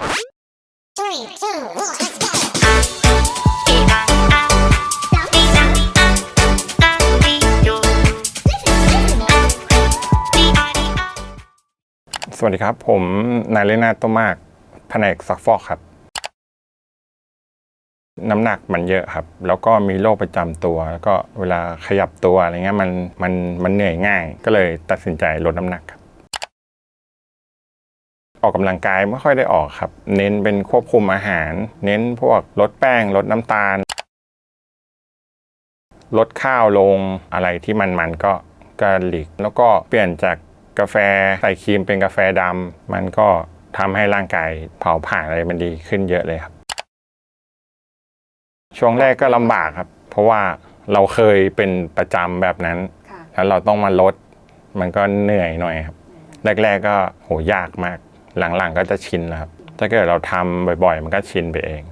Three, two, one, let's go. สวัสดีครับ ผมนายเลนาโตมมากแผนกซักฟอกครับ น้ำหนักมันเยอะครับ แล้วก็มีโรคประจำตัว แล้วก็เวลาขยับตัวอะไรเงี้ยมันมันมันเหนื่อยง่าย ก็เลยตัดสินใจลดน้ำหนักครับ ออกกำลังกายไม่ค่อยได้ออกครับ เน้นเป็นควบคุมอาหาร เน้นพวกลดแป้งลดน้ำตาล ลดข้าวลงอะไรที่มันมันๆก็ก็หลีกแล้วก็เปลี่ยนจากกาแฟใส่ครีมเป็นกาแฟดำมันก็ทำให้ร่างกายเผาผลาญอะไรมันดีขึ้นเยอะเลยครับ ช่วงแรกก็ลำบากครับ เพราะว่าเราเคยเป็นประจำแบบนั้นค่ะแล้วเราต้องมาลด มันก็เหนื่อยหน่อยครับ แรก ๆก็โหยากมาก หลังๆก็จะชินนะครับ ถ้าเกิดเราทำบ่อยๆ มันก็ชินไปเอง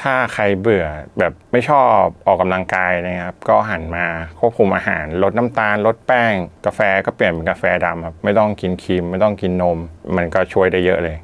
ถ้าใครเบื่อแบบไม่ชอบออกกำลังกายนะครับ ก็หันมาควบคุมอาหาร ลดน้ำตาล ลดแป้ง กาแฟก็เปลี่ยนเป็นกาแฟดำครับ ไม่ต้องกินครีม ไม่ต้องกินนม มันก็ช่วยได้เยอะเลย